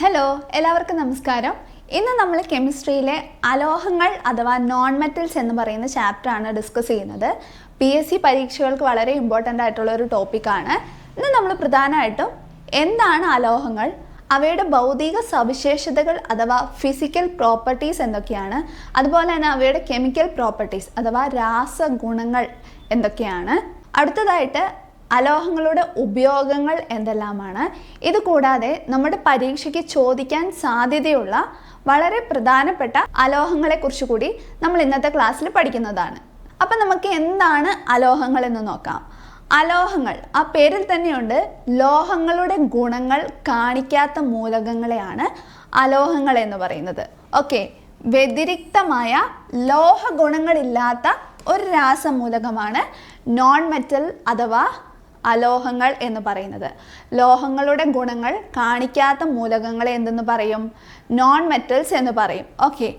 Hello എല്ലാവർക്കും നമസ്കാരം. ഇന്ന് നമ്മൾ കെമിസ്ട്രിയിലെ അലോഹങ്ങൾ അഥവാ നോൺ മെറ്റൽസ് എന്ന് പറയുന്ന ചാപ്റ്ററാണ് ഡിസ്കസ് ചെയ്യുന്നത്. പി എസ് സി പരീക്ഷകൾക്ക് വളരെ ഇമ്പോർട്ടന്റ് ആയിട്ടുള്ള ഒരു ടോപ്പിക്കാണ് ഇന്ന് നമ്മൾ പ്രധാനമായിട്ടും എന്താണ് അലോഹങ്ങൾ? അവയുടെ ഭൗതിക സവിശേഷതകൾ അഥവാ ഫിസിക്കൽ പ്രോപ്പർട്ടീസ് എന്തൊക്കെയാണ്? അതുപോലെ തന്നെ അവയുടെ കെമിക്കൽ പ്രോപ്പർട്ടീസ് അഥവാ രാസഗുണങ്ങൾ എന്തൊക്കെയാണ്? അടുത്തതായിട്ട് അലോഹങ്ങളുടെ ഉപയോഗങ്ങൾ എന്തെല്ലാമാണ്? ഇത് കൂടാതെ നമ്മുടെ പരീക്ഷയ്ക്ക് ചോദിക്കാൻ സാധ്യതയുള്ള വളരെ പ്രധാനപ്പെട്ട അലോഹങ്ങളെ കുറിച്ച് കൂടി നമ്മൾ ഇന്നത്തെ ക്ലാസ്സിൽ പഠിക്കുന്നതാണ്. അപ്പം നമുക്ക് എന്താണ് അലോഹങ്ങൾ എന്ന് നോക്കാം. അലോഹങ്ങൾ ആ പേരിൽ തന്നെയുണ്ട് ലോഹങ്ങളുടെ ഗുണങ്ങൾ കാണിക്കാത്ത മൂലകങ്ങളെയാണ് അലോഹങ്ങൾ എന്ന് പറയുന്നത്. ഓക്കെ വ്യതിരിക്തമായ ലോഹ ഗുണങ്ങളില്ലാത്ത ഒരു രാസമൂലകമാണ് നോൺ മെറ്റൽ അഥവാ അലോഹങ്ങൾ എന്ന് പറയുന്നത്. ലോഹങ്ങളുടെ ഗുണങ്ങൾ കാണിക്കാത്ത മൂലകങ്ങളെ എന്തെന്ന് പറയും? നോൺ മെറ്റൽസ് എന്ന് പറയും. ഓക്കെ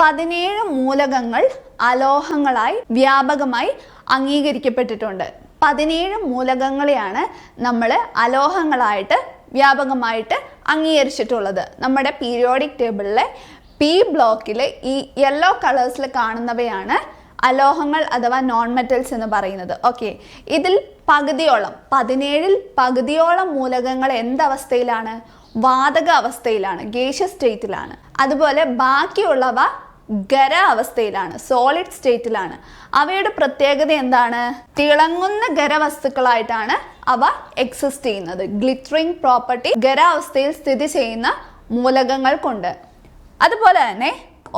പതിനേഴ് മൂലകങ്ങൾ അലോഹങ്ങളായി വ്യാപകമായി അംഗീകരിക്കപ്പെട്ടിട്ടുണ്ട്. പതിനേഴ് മൂലകങ്ങളെയാണ് നമ്മൾ അലോഹങ്ങളായിട്ട് വ്യാപകമായിട്ട് അംഗീകരിച്ചിട്ടുള്ളത്. നമ്മുടെ പീരിയോഡിക് ടേബിളിലെ പി ബ്ലോക്കിലെ ഈ യെല്ലോ കളേഴ്സിൽ കാണുന്നവയാണ് അലോഹങ്ങൾ അഥവാ നോൺ മെറ്റൽസ് എന്ന് പറയുന്നത്. ഓക്കെ ഇതിൽ പകുതിയോളം പതിനേഴിൽ പകുതിയോളം മൂലകങ്ങൾ എന്തവസ്ഥയിലാണ്? വാതക അവസ്ഥയിലാണ് ഗേഷ്യ സ്റ്റേറ്റിലാണ് അതുപോലെ ബാക്കിയുള്ളവ ഖര അവസ്ഥയിലാണ് സോളിഡ് സ്റ്റേറ്റിലാണ് അവയുടെ പ്രത്യേകത എന്താണ്? തിളങ്ങുന്ന ഖരവസ്തുക്കളായിട്ടാണ് അവ എക്സിസ്റ്റ് ചെയ്യുന്നത്. ഗ്ലിറ്ററിങ് പ്രോപ്പർട്ടി ഖര അവസ്ഥയിൽ സ്ഥിതി ചെയ്യുന്ന മൂലകങ്ങൾക്കുണ്ട് അതുപോലെ തന്നെ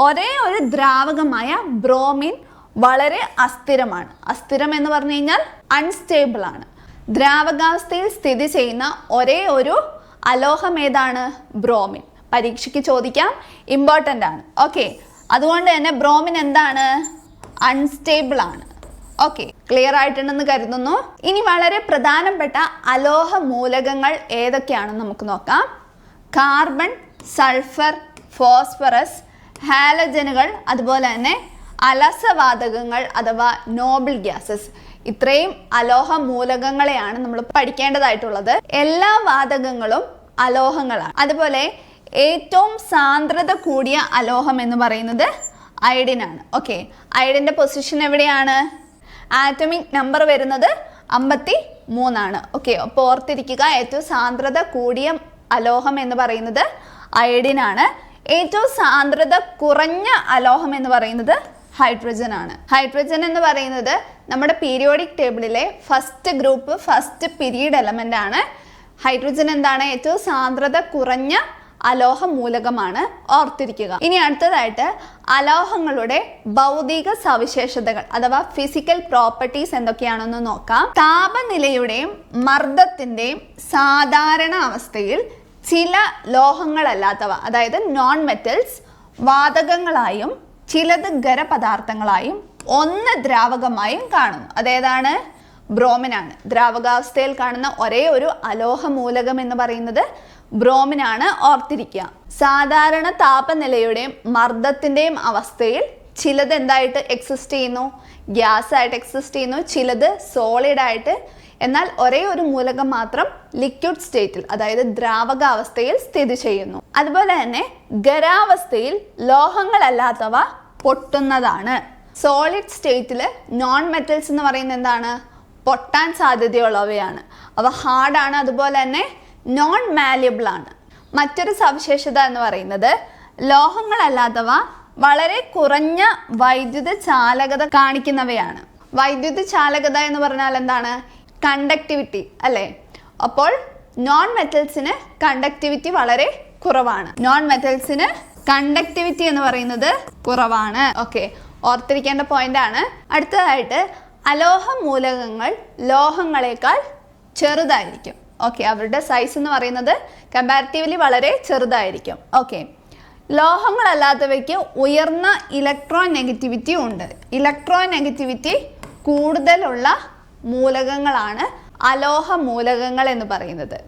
ഒരേ ഒരു ദ്രാവകമായ ബ്രോമിൻ വളരെ അസ്ഥിരമാണ്. അസ്ഥിരം എന്ന് പറഞ്ഞു കഴിഞ്ഞാൽ അൺസ്റ്റേബിൾ ആണ്. ദ്രാവകാവസ്ഥയിൽ സ്ഥിതി ചെയ്യുന്ന ഒരേ ഒരു അലോഹം ഏതാണ്? ബ്രോമിൻ. പരീക്ഷയ്ക്ക് ചോദിക്കാം. ഇമ്പോർട്ടന്റ് ആണ്. ഓക്കെ അതുകൊണ്ട് തന്നെ ബ്രോമിൻ എന്താണ്? അൺസ്റ്റേബിൾ ആണ്. ഓക്കെ ക്ലിയർ ആയിട്ടുണ്ടെന്ന് കരുതുന്നു. ഇനി വളരെ പ്രധാനപ്പെട്ട അലോഹ മൂലകങ്ങൾ ഏതൊക്കെയാണെന്ന് നമുക്ക് നോക്കാം. കാർബൺ സൾഫർ ഫോസ്ഫറസ് ഹാലജനുകൾ അതുപോലെ തന്നെ അലസവാതകങ്ങൾ അഥവാ നോബിൾ ഗ്യാസസ് ഇത്രയും അലോഹ മൂലകങ്ങളെയാണ് നമ്മൾ പഠിക്കേണ്ടതായിട്ടുള്ളത്. എല്ലാ വാതകങ്ങളും അലോഹങ്ങളാണ്. അതുപോലെ ഏറ്റവും സാന്ദ്രത കൂടിയ അലോഹം എന്ന് പറയുന്നത് അയഡിനാണ് ഓക്കെ അയഡിന്റെ പൊസിഷൻ എവിടെയാണ്? ആറ്റമിക് നമ്പർ വരുന്നത് അമ്പത്തി മൂന്നാണ് ഓക്കെ അപ്പോൾ ഓർത്തിരിക്കുക ഏറ്റവും സാന്ദ്രത കൂടിയ അലോഹം എന്ന് പറയുന്നത് അയഡിനാണ് ഏറ്റവും സാന്ദ്രത കുറഞ്ഞ അലോഹം എന്ന് പറയുന്നത് ഹൈഡ്രജൻ ആണ്. ഹൈഡ്രജൻ എന്ന് പറയുന്നത് നമ്മുടെ periodic ടേബിളിലെ first group first period element ആണ്. ഹൈഡ്രജൻ എന്താണ്? ഏറ്റവും സാന്ദ്രത കുറഞ്ഞ അലോഹ മൂലകമാണ് ഓർത്തിരിക്കുക. ഇനി അടുത്തതായിട്ട് അലോഹങ്ങളുടെ ഭൗതിക സവിശേഷതകൾ അഥവാ ഫിസിക്കൽ പ്രോപ്പർട്ടീസ് എന്തൊക്കെയാണെന്ന് നോക്കാം. താപനിലയുടെയും മർദ്ദത്തിന്റെയും സാധാരണ അവസ്ഥയിൽ ചില ലോഹങ്ങളല്ലാത്തവ അതായത് നോൺ മെറ്റൽസ് വാതകങ്ങളായും ചിലത് ഖരപദാർത്ഥങ്ങളായും ഒന്ന് ദ്രാവകമായും കാണുന്നു. അതേതാണ് ബ്രോമിനാണ്. ദ്രാവകാവസ്ഥയിൽ കാണുന്ന ഒരേ ഒരു അലോഹ മൂലകം എന്ന് പറയുന്നത് ബ്രോമിനാണ് ഓർത്തിരിക്കുക. സാധാരണ താപനിലയുടെയും മർദ്ദത്തിന്റെയും അവസ്ഥയിൽ ചിലത് എന്തായിട്ട് എക്സിസ്റ്റ് ചെയ്യുന്നു? ഗ്യാസ് ആയിട്ട് എക്സിസ്റ്റ് ചെയ്യുന്നു. ചിലത് സോളിഡ് ആയിട്ട്. എന്നാൽ ഒരേ ഒരു മൂലകം മാത്രം ലിക്വിഡ് സ്റ്റേറ്റിൽ അതായത് ദ്രാവകാവസ്ഥയിൽ സ്ഥിതി ചെയ്യുന്നു. അതുപോലെ തന്നെ ഖരാവസ്ഥയിൽ ലോഹങ്ങളല്ലാത്തവ പൊട്ടുന്നതാണ്. സോളിഡ് സ്റ്റേറ്റിൽ നോൺ മെറ്റൽസ് എന്ന് പറയുന്നത് എന്താണ്? പൊട്ടാൻ സാധ്യതയുള്ളവയാണ്. അവ ഹാർഡാണ് അതുപോലെ തന്നെ നോൺ മാലിയബിൾ ആണ്. മറ്റൊരു സവിശേഷത എന്ന് പറയുന്നത് ലോഹങ്ങളല്ലാത്തവ വളരെ കുറഞ്ഞ വൈദ്യുത ചാലകത കാണിക്കുന്നവയാണ്. വൈദ്യുത ചാലകത എന്ന് പറഞ്ഞാൽ എന്താണ്? കണ്ടക്ടിവിറ്റി അല്ലേ? അപ്പോൾ നോൺ മെറ്റൽസിന് കണ്ടക്ടിവിറ്റി വളരെ കുറവാണ്. നോൺ മെറ്റൽസിന് കണ്ടക്ടിവിറ്റി എന്ന് പറയുന്നത് കുറവാണ്. ഓക്കെ ഓർത്തിരിക്കേണ്ട പോയിന്റ് ആണ്. അടുത്തതായിട്ട് അലോഹ മൂലകങ്ങൾ ലോഹങ്ങളെക്കാൾ ചെറുതായിരിക്കും. ഓക്കെ അവരുടെ സൈസ് എന്ന് പറയുന്നത് കമ്പാരിറ്റീവ്ലി വളരെ ചെറുതായിരിക്കും. ഓക്കെ ലോഹങ്ങളല്ലാത്തവയ്ക്ക് ഉയർന്ന ഇലക്ട്രോൺ നെഗറ്റിവിറ്റി ഉണ്ട്. ഇലക്ട്രോൺ നെഗറ്റിവിറ്റി കൂടുതലുള്ള മൂലകങ്ങളാണ് അലോഹ മൂലകങ്ങൾ എന്ന് പറയുന്നത്.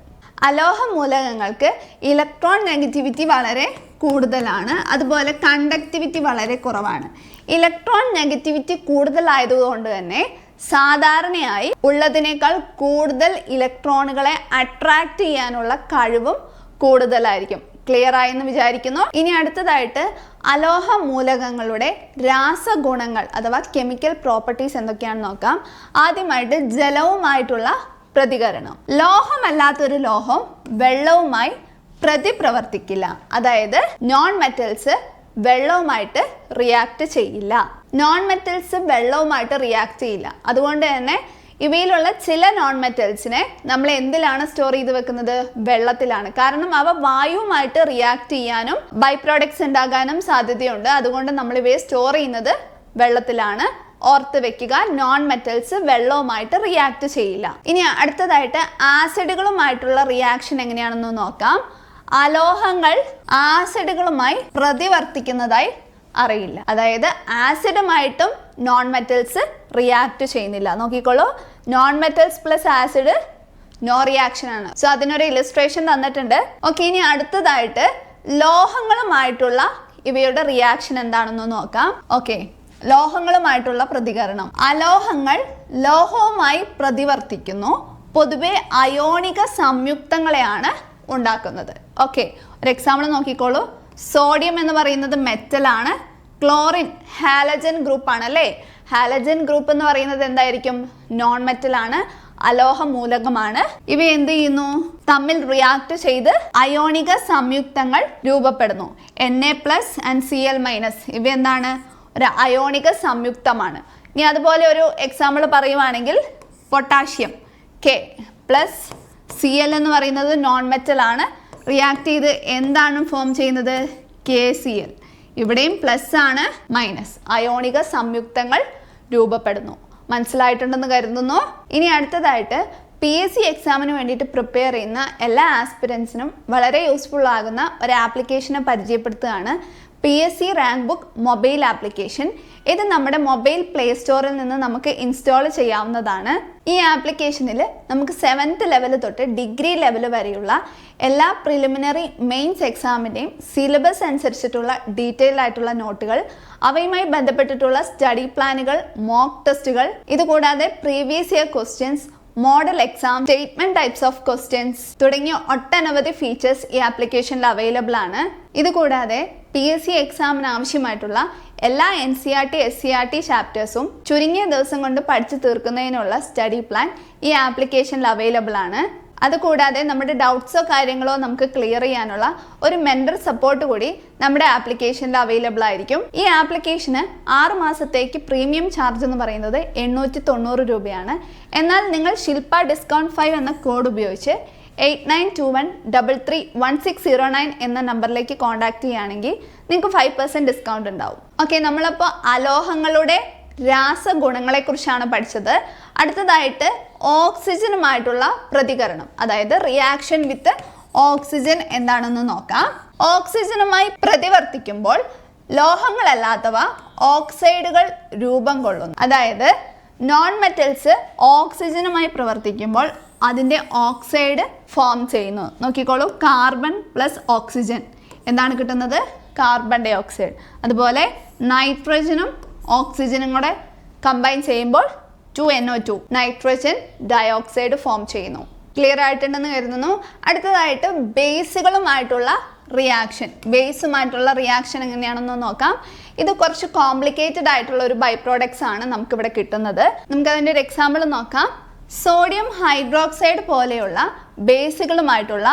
അലോഹ മൂലകങ്ങൾക്ക് ഇലക്ട്രോൺ നെഗറ്റിവിറ്റി വളരെ കൂടുതലാണ്. അതുപോലെ കണ്ടക്ടിവിറ്റി വളരെ കുറവാണ്. ഇലക്ട്രോൺ നെഗറ്റിവിറ്റി കൂടുതലായതുകൊണ്ട് തന്നെ സാധാരണയായി ഉള്ളതിനേക്കാൾ കൂടുതൽ ഇലക്ട്രോണുകളെ അട്രാക്റ്റ് ചെയ്യാനുള്ള കഴിവും കൂടുതലായിരിക്കും. ക്ലിയർ ആയെന്ന് വിചാരിക്കുന്നു. ഇനി അടുത്തതായിട്ട് അലോഹ മൂലകങ്ങളുടെ രാസഗുണങ്ങൾ അഥവാ കെമിക്കൽ പ്രോപ്പർട്ടീസ് എന്തൊക്കെയാണെന്ന് നോക്കാം. ആദ്യമായിട്ട് ജലവുമായിട്ടുള്ള പ്രതികരണം. ലോഹമല്ലാത്തൊരു ലോഹം വെള്ളവുമായി പ്രതിപ്രവർത്തിക്കില്ല. അതായത് നോൺ മെറ്റൽസ് വെള്ളവുമായിട്ട് റിയാക്ട് ചെയ്യില്ല. നോൺ മെറ്റൽസ് വെള്ളവുമായിട്ട് റിയാക്ട് ചെയ്യില്ല. അതുകൊണ്ട് തന്നെ ഇവയിലുള്ള ചില നോൺ മെറ്റൽസിനെ നമ്മൾ എന്തിലാണ് സ്റ്റോർ ചെയ്ത് വെക്കുന്നത്? വെള്ളത്തിലാണ്. കാരണം അവ വായുവുമായിട്ട് റിയാക്ട് ചെയ്യാനും ബൈ പ്രോഡക്ട്സ് ഉണ്ടാകാനും സാധ്യതയുണ്ട്. അതുകൊണ്ട് നമ്മൾ ഇവയെ സ്റ്റോർ ചെയ്യുന്നത് വെള്ളത്തിലാണ്. ഓർത്ത് വെക്കുക നോൺ മെറ്റൽസ് വെള്ളവുമായിട്ട് റിയാക്ട് ചെയ്യില്ല. ഇനി അടുത്തതായിട്ട് ആസിഡുകളുമായിട്ടുള്ള റിയാക്ഷൻ എങ്ങനെയാണെന്ന് നോക്കാം. അലോഹങ്ങൾ ആസിഡുകളുമായി പ്രതിവർത്തിക്കുന്നതായി അറിയില്ല. അതായത് ആസിഡുമായിട്ടും നോൺ മെറ്റൽസ് റിയാക്ട് ചെയ്യുന്നില്ല. നോക്കിക്കോളൂ. Non metals plus acid no reaction ആണ്. സോ അതിനൊരു ഇലസ്ട്രേഷൻ തന്നിട്ടുണ്ട്. ഓക്കെ ഇനി അടുത്തതായിട്ട് ലോഹങ്ങളുമായിട്ടുള്ള ഇവയുടെ റിയാക്ഷൻ എന്താണെന്ന് നോക്കാം. ഓക്കെ ലോഹങ്ങളുമായിട്ടുള്ള പ്രതികരണം. അലോഹങ്ങൾ ലോഹവുമായി പ്രതിവർത്തിക്കുന്നു. പൊതുവെ അയോണിക സംയുക്തങ്ങളെയാണ് ഉണ്ടാക്കുന്നത്. ഓക്കെ ഒരു എക്സാമ്പിൾ നോക്കിക്കോളൂ. സോഡിയം എന്ന് പറയുന്നത് മെറ്റലാണ് ക്ലോറിൻ ഹാലജൻ ഗ്രൂപ്പാണ് അല്ലേ? ഹാലജൻ ഗ്രൂപ്പ് എന്ന് പറയുന്നത് എന്തായിരിക്കും? നോൺ മെറ്റൽ ആണ് അലോഹ മൂലകമാണ്. ഇവ എന്ത് ചെയ്യുന്നു? തമ്മിൽ റിയാക്ട് ചെയ്ത് അയോണിക സംയുക്തങ്ങൾ രൂപപ്പെടുന്നു. N A plus and C L minus ഇവ എന്താണ്? ഒരു അയോണിക സംയുക്തമാണ്. ഇനി അതുപോലെ ഒരു എക്സാമ്പിൾ പറയുവാണെങ്കിൽ potassium. K plus C L എന്ന് പറയുന്നത് നോൺ മെറ്റൽ ആണ്. റിയാക്ട് ചെയ്ത് എന്താണ് ഫോം ചെയ്യുന്നത്? കെ സി എൽ ഇവിടെയും പ്ലസ് ആണ് മൈനസ് അയോണിക സംയുക്തങ്ങൾ രൂപപ്പെടുന്നു. മനസ്സിലായിട്ടുണ്ടെന്ന് കരുതുന്നു. ഇനി അടുത്തതായിട്ട് പി എസ് സി എക്സാമിന് വേണ്ടിയിട്ട് പ്രിപ്പയർ ചെയ്യുന്ന എല്ലാ ആസ്പിരൻസിനും വളരെ യൂസ്ഫുൾ ആകുന്ന ഒരു ആപ്ലിക്കേഷനെ പരിചയപ്പെടുത്തുകയാണ് P S C rank book mobile application ഇത് നമ്മുടെ മൊബൈൽ പ്ലേ സ്റ്റോറിൽ നിന്ന് നമുക്ക് ഇൻസ്റ്റാൾ ചെയ്യാവുന്നതാണ്. ഈ ആപ്ലിക്കേഷനിൽ നമുക്ക് സെവൻത്ത് ലെവൽ തൊട്ട് ഡിഗ്രി ലെവൽ വരെയുള്ള എല്ലാ പ്രിലിമിനറി മെയിൻസ് എക്സാമിന്റെയും സിലബസ് അനുസരിച്ചിട്ടുള്ള ഡീറ്റെയിൽ ആയിട്ടുള്ള നോട്ടുകൾ അവയുമായി ബന്ധപ്പെട്ടിട്ടുള്ള സ്റ്റഡി പ്ലാനുകൾ മോക്ക് ടെസ്റ്റുകൾ ഇതുകൂടാതെ previous year questions model exam statement types of questions തുടങ്ങിയ ഒട്ടനവധി ഫീച്ചേഴ്സ് ഈ ആപ്ലിക്കേഷനിൽ അവൈലബിൾ ആണ്. ഇതുകൂടാതെ പി എസ് സി എക്സാമിന് ആവശ്യമായിട്ടുള്ള എല്ലാ N C R T S C R T ചാപ്റ്റേഴ്സും ചുരുങ്ങിയ ദിവസം കൊണ്ട് പഠിച്ചു തീർക്കുന്നതിനുള്ള സ്റ്റഡി പ്ലാൻ ഈ ആപ്ലിക്കേഷനിൽ അവൈലബിൾ ആണ്. അതുകൂടാതെ നമ്മുടെ ഡൗട്ട്സോ കാര്യങ്ങളോ നമുക്ക് ക്ലിയർ ചെയ്യാനുള്ള ഒരു മെന്റർ സപ്പോർട്ട് കൂടി നമ്മുടെ ആപ്ലിക്കേഷനിൽ അവൈലബിൾ ആയിരിക്കും. ഈ ആപ്ലിക്കേഷന് ആറ് മാസത്തേക്ക് പ്രീമിയം ചാർജ് എന്ന് പറയുന്നത് എണ്ണൂറ്റി തൊണ്ണൂറ് രൂപയാണ്. എന്നാൽ നിങ്ങൾ ശില്പ ഡിസ്കൗണ്ട് ഫൈവ് എന്ന കോഡ് ഉപയോഗിച്ച് eight nine two one double three one six zero nine എന്ന നമ്പറിലേക്ക് കോൺടാക്ട് ചെയ്യുകയാണെങ്കിൽ നിങ്ങൾക്ക് ഫൈവ് പെർസെന്റ് ഡിസ്കൗണ്ട് ഉണ്ടാവും. ഓക്കെ നമ്മളപ്പോൾ അലോഹങ്ങളുടെ രാസഗുണങ്ങളെക്കുറിച്ചാണ് പഠിച്ചത്. അടുത്തതായിട്ട് ഓക്സിജനുമായിട്ടുള്ള പ്രതികരണം അതായത് റിയാക്ഷൻ വിത്ത് ഓക്സിജൻ എന്താണെന്ന് നോക്കാം. ഓക്സിജനുമായി പ്രതിവർത്തിക്കുമ്പോൾ ലോഹങ്ങളല്ലാത്തവ ഓക്സൈഡുകൾ രൂപം കൊള്ളുന്നു. അതായത് നോൺ മെറ്റൽസ് ഓക്സിജനുമായി പ്രവർത്തിക്കുമ്പോൾ അതിന്റെ ഓക്സൈഡ് ഫോം ചെയ്യുന്നു. നോക്കിക്കോളൂ കാർബൺ പ്ലസ് ഓക്സിജൻ എന്താണ് കിട്ടുന്നത്? കാർബൺ ഡൈ ഓക്സൈഡ് അതുപോലെ നൈട്രജനും ഓക്സിജനും കൂടെ കമ്പൈൻ ചെയ്യുമ്പോൾ two N O two nitrogen dioxide form ചെയ്യുന്നു. ക്ലിയർ ആയിട്ടുണ്ടെന്ന് കരുതുന്നു. അടുത്തതായിട്ട് ബേസുകളുമായിട്ടുള്ള റിയാക്ഷൻ ബേസുമായിട്ടുള്ള റിയാക്ഷൻ എങ്ങനെയാണെന്ന് നോക്കാം. ഇത് കുറച്ച് കോംപ്ലിക്കേറ്റഡ് ആയിട്ടുള്ള ഒരു ബൈ പ്രോഡക്ട്സ് ആണ് നമുക്കിവിടെ കിട്ടുന്നത്. നമുക്ക് അതിന്റെ ഒരു എക്സാമ്പിൾ നോക്കാം. സോഡിയം ഹൈഡ്രോക്സൈഡ് പോലെയുള്ള ബേസുകളുമായിട്ടുള്ള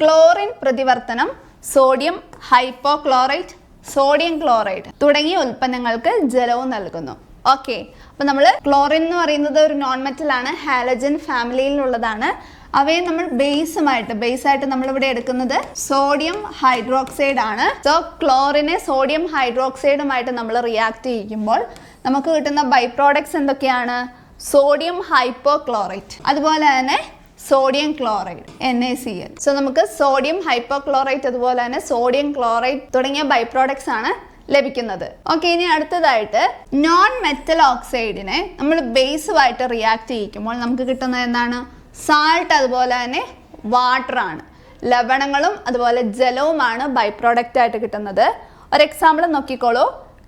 ക്ലോറിൻ പ്രതിവർത്തനം സോഡിയം ഹൈപ്പോക്ലോറൈറ്റ് സോഡിയം ക്ലോറൈഡ് തുടങ്ങിയ ഉൽപ്പന്നങ്ങൾക്ക് ജലവും നൽകുന്നു. ഓക്കെ. അപ്പൊ നമ്മൾ ക്ലോറിൻ എന്ന് പറയുന്നത് ഒരു നോൺ മെറ്റൽ ആണ് ഹാലജൻ ഫാമിലിയിലുള്ളതാണ് അവയെ നമ്മൾ ബേസുമായിട്ട് ബേസ് ആയിട്ട് നമ്മൾ ഇവിടെ എടുക്കുന്നത് സോഡിയം ഹൈഡ്രോക്സൈഡ് ആണ്. സോ ക്ലോറിനെ സോഡിയം ഹൈഡ്രോക്സൈഡുമായിട്ട് നമ്മൾ റിയാക്ട് ചെയ്യുമ്പോൾ നമുക്ക് കിട്ടുന്ന ബൈ പ്രോഡക്ട്സ് എന്തൊക്കെയാണ്? സോഡിയം ഹൈപ്പോക്ലോറൈറ്റ് അതുപോലെ തന്നെ sodium chloride N A C L so നമുക്ക് സോഡിയം ഹൈപ്പോ ക്ലോറൈറ്റ് അതുപോലെ തന്നെ സോഡിയം ക്ലോറൈഡ് തുടങ്ങിയ ബൈ പ്രോഡക്ട്സ് ആണ് ലഭിക്കുന്നത്. ഓക്കെ ഇനി അടുത്തതായിട്ട് നോൺ മെറ്റൽ ഓക്സൈഡിനെ നമ്മൾ ബേസുമായിട്ട് റിയാക്ട് ചെയ്യിക്കുമ്പോൾ നമുക്ക് കിട്ടുന്നത് എന്താണ്? സാൾട്ട് അതുപോലെ തന്നെ വാട്ടർ ആണ്. ലവണങ്ങളും അതുപോലെ ജലവുമാണ് ബൈ പ്രോഡക്റ്റ് ആയിട്ട് കിട്ടുന്നത്. ഒരു എക്സാമ്പിൾ നോക്കിക്കോളൂ.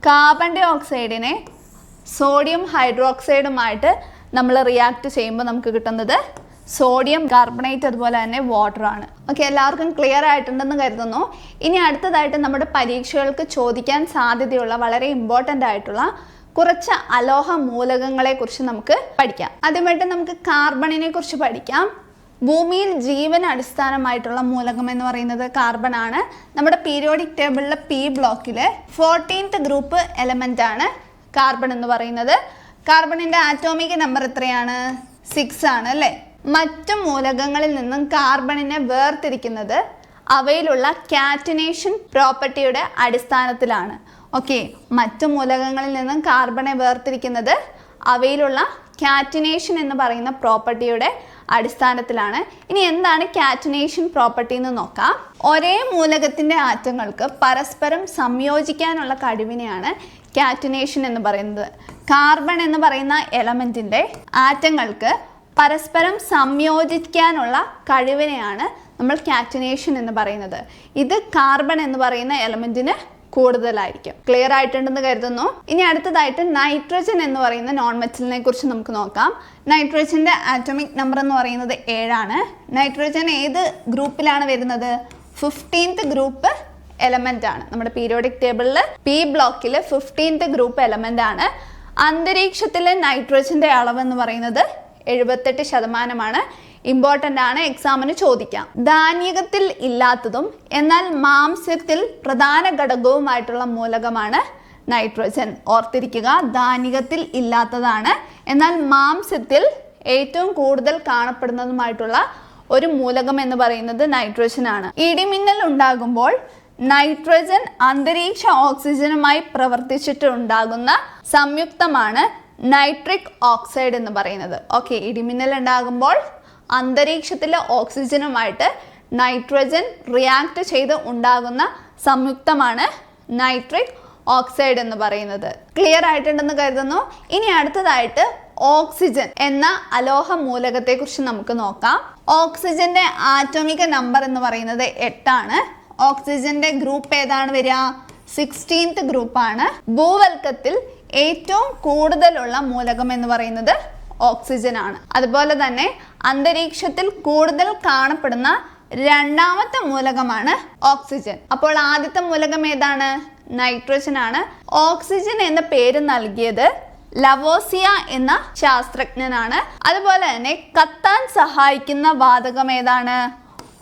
കാർബൺ ഡൈ ഓക്സൈഡിനെ സോഡിയം ഹൈഡ്രോക്സൈഡുമായിട്ട് നമ്മൾ റിയാക്ട് ചെയ്യുമ്പോൾ നമുക്ക് കിട്ടുന്നത് സോഡിയം കാർബണേറ്റ് അതുപോലെ തന്നെ വാട്ടർ ആണ്. ഓക്കെ എല്ലാവർക്കും ക്ലിയർ ആയിട്ടുണ്ടെന്ന് കരുതുന്നു. ഇനി അടുത്തതായിട്ട് നമ്മുടെ പരീക്ഷകൾക്ക് ചോദിക്കാൻ സാധ്യതയുള്ള വളരെ ഇമ്പോർട്ടന്റ് ആയിട്ടുള്ള കുറച്ച് അലോഹ മൂലകങ്ങളെ കുറിച്ച് നമുക്ക് പഠിക്കാം. ആദ്യമായിട്ട് നമുക്ക് കാർബണിനെ കുറിച്ച് പഠിക്കാം. ഭൂമിയിൽ ജീവൻ അടിസ്ഥാനമായിട്ടുള്ള മൂലകം എന്ന് പറയുന്നത് കാർബൺ ആണ്. നമ്മുടെ periodic ടേബിളിലെ P block fourteenth group element ആണ് കാർബൺ എന്ന് പറയുന്നത്. കാർബണിന്റെ ആറ്റോമിക് നമ്പർ എത്രയാണ്? സിക്സ് ആണ് അല്ലേ? മറ്റു മൂലകങ്ങളിൽ നിന്നും കാർബണിനെ വേർതിരിക്കുന്നത് അവയിലുള്ള കാറ്റിനേഷൻ പ്രോപ്പർട്ടിയുടെ അടിസ്ഥാനത്തിലാണ്. ഓക്കെ മറ്റു മൂലകങ്ങളിൽ നിന്നും കാർബണെ വേർതിരിക്കുന്നത് അവയിലുള്ള കാറ്റിനേഷൻ എന്ന് പറയുന്ന പ്രോപ്പർട്ടിയുടെ അടിസ്ഥാനത്തിലാണ്. ഇനി എന്താണ് കാറ്റിനേഷൻ പ്രോപ്പർട്ടി എന്ന് നോക്കാം. ഒരേ മൂലകത്തിന്റെ ആറ്റങ്ങൾക്ക് പരസ്പരം സംയോജിക്കാനുള്ള കഴിവിനെയാണ് കാറ്റിനേഷൻ എന്ന് പറയുന്നത്. കാർബൺ എന്ന് പറയുന്ന എലമെന്റിന്റെ ആറ്റങ്ങൾക്ക് പരസ്പരം സംയോജിക്കാനുള്ള കഴിവിനെയാണ് നമ്മൾ കാറ്റിനേഷൻ എന്ന് പറയുന്നത്. ഇത് കാർബൺ എന്ന് പറയുന്ന എലമെന്റിന് കൂടുതലായിരിക്കും. ക്ലിയർ ആയിട്ടുണ്ടെന്ന് കരുതുന്നു. ഇനി അടുത്തതായിട്ട് നൈട്രജൻ എന്ന് പറയുന്ന നോൺ മെറ്റലിനെ കുറിച്ച് നമുക്ക് നോക്കാം. നൈട്രജന്റെ ആറ്റോമിക് നമ്പർ എന്ന് പറയുന്നത് ഏഴാണ്. നൈട്രജൻ ഏത് ഗ്രൂപ്പിലാണ് വരുന്നത്? ഫിഫ്റ്റീൻത്ത് ഗ്രൂപ്പ് എലമെന്റ് ആണ്. നമ്മുടെ പീരിയോഡിക് ടേബിളിൽ പി ബ്ലോക്കിൽ ഫിഫ്റ്റീൻത്ത് ഗ്രൂപ്പ് എലമെന്റ് ആണ്. അന്തരീക്ഷത്തിലെ നൈട്രജന്റെ അളവ് എന്ന് പറയുന്നത് എഴുപത്തെട്ട് ശതമാനമാണ് ഇമ്പോർട്ടന്റ് ആണ് എക്സാമിന് ചോദിക്കാം. ധാന്യകത്തിൽ ഇല്ലാത്തതും എന്നാൽ മാംസ്യത്തിൽ പ്രധാന ഘടകവുമായിട്ടുള്ള മൂലകമാണ് നൈട്രജൻ ഓർത്തിരിക്കുക ധാന്യകത്തിൽ ഇല്ലാത്തതാണ് എന്നാൽ മാംസ്യത്തിൽ ഏറ്റവും കൂടുതൽ കാണപ്പെടുന്നതുമായിട്ടുള്ള ഒരു മൂലകം എന്ന് പറയുന്നത് നൈട്രജൻ ആണ്. ഇടിമിന്നൽ ഉണ്ടാകുമ്പോൾ നൈട്രജൻ അന്തരീക്ഷ ഓക്സിജനുമായി പ്രവർത്തിച്ചിട്ട് ഉണ്ടാകുന്ന സംയുക്തമാണ് നൈട്രിക് ഓക്സൈഡ് എന്ന് പറയുന്നത്. ഓക്കെ ഇടിമിന്നൽ ഉണ്ടാകുമ്പോൾ അന്തരീക്ഷത്തിലെ ഓക്സിജനുമായിട്ട് നൈട്രജൻ റിയാക്ട് ചെയ്ത് ഉണ്ടാകുന്ന സംയുക്തമാണ് നൈട്രിക് ഓക്സൈഡ് എന്ന് പറയുന്നത്. ക്ലിയർ ആയിട്ടുണ്ടെന്ന് കരുതുന്നു. ഇനി അടുത്തതായിട്ട് ഓക്സിജൻ എന്ന അലോഹ മൂലകത്തെ കുറിച്ച് നമുക്ക് നോക്കാം. ഓക്സിജന്റെ ആറ്റോമിക നമ്പർ എന്ന് പറയുന്നത് എട്ടാണ്. ഓക്സിജന്റെ ഗ്രൂപ്പ് ഏതാണ് വരിക? സിക്സ്റ്റീൻത്ത് ഗ്രൂപ്പാണ് ഭൂവൽക്കത്തിൽ ഏറ്റവും കൂടുതലുള്ള മൂലകം എന്ന് പറയുന്നത് ഓക്സിജൻ ആണ്. അതുപോലെ തന്നെ അന്തരീക്ഷത്തിൽ കൂടുതൽ കാണപ്പെടുന്ന രണ്ടാമത്തെ മൂലകമാണ് ഓക്സിജൻ അപ്പോൾ ആദ്യത്തെ മൂലകം ഏതാണ്? നൈട്രജൻ ആണ്. ഓക്സിജൻ എന്ന പേര് നൽകിയത് ലവോസിയ എന്ന ശാസ്ത്രജ്ഞനാണ്. അതുപോലെ തന്നെ കത്താൻ സഹായിക്കുന്ന വാതകം ഏതാണ്?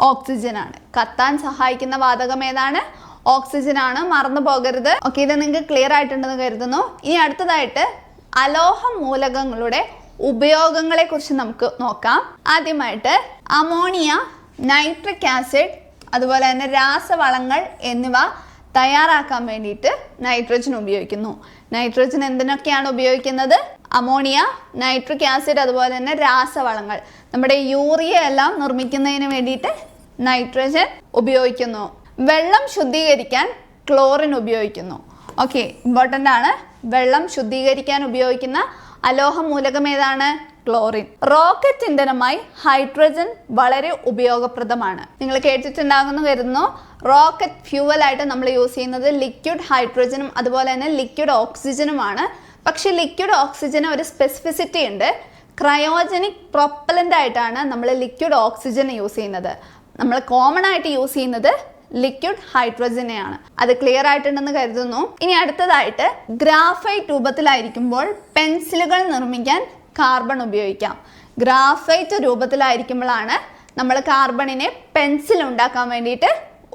ഓക്സിജൻ ആണ്. കത്താൻ സഹായിക്കുന്ന വാതകം ഏതാണ്? ഓക്സിജൻ ആണ് മറന്നു പോകരുത്. ഓക്കെ ഇത് നിങ്ങൾക്ക് ക്ലിയർ ആയിട്ടുണ്ടെന്ന് കരുതുന്നു. ഇനി അടുത്തതായിട്ട് അലോഹ മൂലകങ്ങളുടെ ഉപയോഗങ്ങളെ കുറിച്ച് നമുക്ക് നോക്കാം. ആദ്യമായിട്ട് അമോണിയ നൈട്രിക് ആസിഡ് അതുപോലെ തന്നെ രാസവളങ്ങൾ എന്നിവ തയ്യാറാക്കാൻ വേണ്ടിയിട്ട് നൈട്രജൻ ഉപയോഗിക്കുന്നു. നൈട്രജൻ എന്തിനൊക്കെയാണ് ഉപയോഗിക്കുന്നത്? അമോണിയ നൈട്രിക് ആസിഡ് അതുപോലെ തന്നെ രാസവളങ്ങൾ. നമ്മുടെ യൂറിയ എല്ലാം നിർമ്മിക്കുന്നതിന് വേണ്ടിയിട്ട് നൈട്രജൻ ഉപയോഗിക്കുന്നു. വെള്ളം ശുദ്ധീകരിക്കാൻ ക്ലോറിൻ ഉപയോഗിക്കുന്നു. ഓക്കെ ഇമ്പോർട്ടന്റ് ആണ്. വെള്ളം ശുദ്ധീകരിക്കാൻ ഉപയോഗിക്കുന്ന അലോഹ മൂലകം ഏതാണ്? ക്ലോറിൻ. റോക്കറ്റ് ഇന്ധനമായി ഹൈഡ്രജൻ വളരെ ഉപയോഗപ്രദമാണ്. നിങ്ങൾ കേട്ടിട്ടുണ്ടാകുന്നു കരുതുന്നു. റോക്കറ്റ് ഫ്യൂവലായിട്ട് നമ്മൾ യൂസ് ചെയ്യുന്നത് ലിക്വിഡ് ഹൈഡ്രജനും അതുപോലെ തന്നെ ലിക്വിഡ് ഓക്സിജനുമാണ് പക്ഷേ ലിക്വിഡ് ഓക്സിജന് ഒരു സ്പെസിഫിസിറ്റി ഉണ്ട്. ക്രയോജനിക് പ്രൊപ്പലന്റ് ആയിട്ടാണ് നമ്മൾ ലിക്വിഡ് ഓക്സിജൻ യൂസ് ചെയ്യുന്നത്. നമ്മൾ കോമൺ ആയിട്ട് യൂസ് ചെയ്യുന്നത് ലിക്വിഡ് ഹൈഡ്രജനെയാണ് അത് ക്ലിയർ ആയിട്ടുണ്ടെന്ന് കരുതുന്നു. ഇനി അടുത്തതായിട്ട് ഗ്രാഫൈറ്റ് രൂപത്തിലായിരിക്കുമ്പോൾ പെൻസിലുകൾ നിർമ്മിക്കാൻ കാർബൺ ഉപയോഗിക്കാം. ഗ്രാഫൈറ്റ് രൂപത്തിലായിരിക്കുമ്പോഴാണ് നമ്മൾ കാർബണിനെ പെൻസിൽ ഉണ്ടാക്കാൻ വേണ്ടിയിട്ട്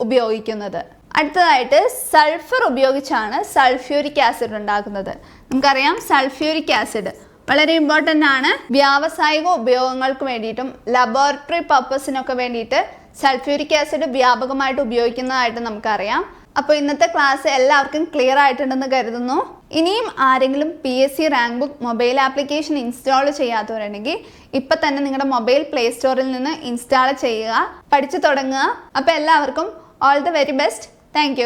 ഉപയോഗിക്കുന്നത്. അടുത്തതായിട്ട് സൾഫർ ഉപയോഗിച്ചാണ് സൾഫ്യൂരിക് ആസിഡ് ഉണ്ടാക്കുന്നത്. നമുക്കറിയാം സൾഫ്യൂരിക് ആസിഡ് വളരെ ഇമ്പോർട്ടന്റ് ആണ്. വ്യാവസായിക ഉപയോഗങ്ങൾക്ക് വേണ്ടിയിട്ടും ലബോറട്ടറി പർപ്പസിനൊക്കെ വേണ്ടിയിട്ട് സൾഫ്യൂരിക് ആസിഡ് വ്യാപകമായിട്ട് ഉപയോഗിക്കുന്നതായിട്ട് നമുക്കറിയാം. അപ്പോൾ ഇന്നത്തെ ക്ലാസ് എല്ലാവർക്കും ക്ലിയർ ആയിട്ടുണ്ടെന്ന് കരുതുന്നു. ഇനിയും ആരെങ്കിലും P S C rank book mobile application install ചെയ്യാത്തവരുണ്ടെങ്കിൽ ഇപ്പം തന്നെ നിങ്ങളുടെ മൊബൈൽ പ്ലേ സ്റ്റോറിൽ നിന്ന് ഇൻസ്റ്റാൾ ചെയ്യുക പഠിച്ചു തുടങ്ങുക. അപ്പോൾ എല്ലാവർക്കും all the very best thank